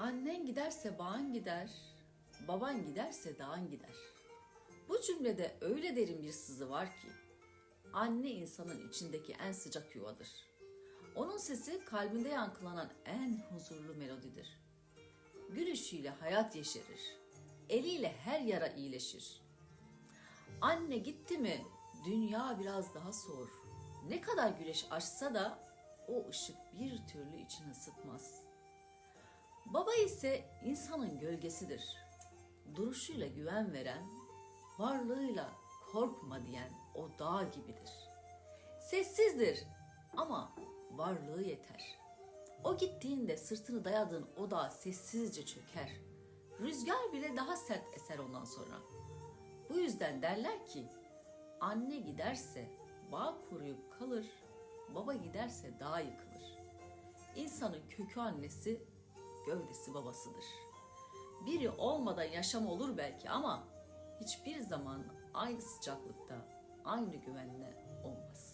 Annen giderse bağın gider, baban giderse dağın gider. Bu cümlede öyle derin bir sızı var ki, anne insanın içindeki en sıcak yuvadır. Onun sesi kalbinde yankılanan en huzurlu melodidir. Gülüşüyle hayat yeşerir, eliyle her yara iyileşir. Anne gitti mi dünya biraz daha soğur. Ne kadar güneş açsa da o ışık bir türlü içini ısıtmaz. Baba ise insanın gölgesidir. Duruşuyla güven veren, varlığıyla korkma diyen o dağ gibidir. Sessizdir ama varlığı yeter. O gittiğinde sırtını dayadığın o dağ sessizce çöker. Rüzgar bile daha sert eser ondan sonra. Bu yüzden derler ki anne giderse bağ kuruyup kalır, baba giderse dağ yıkılır. İnsanın kökü annesi, gövdesi babasıdır. Biri olmadan yaşam olur belki ama hiçbir zaman aynı sıcaklıkta, aynı güvenle olmaz.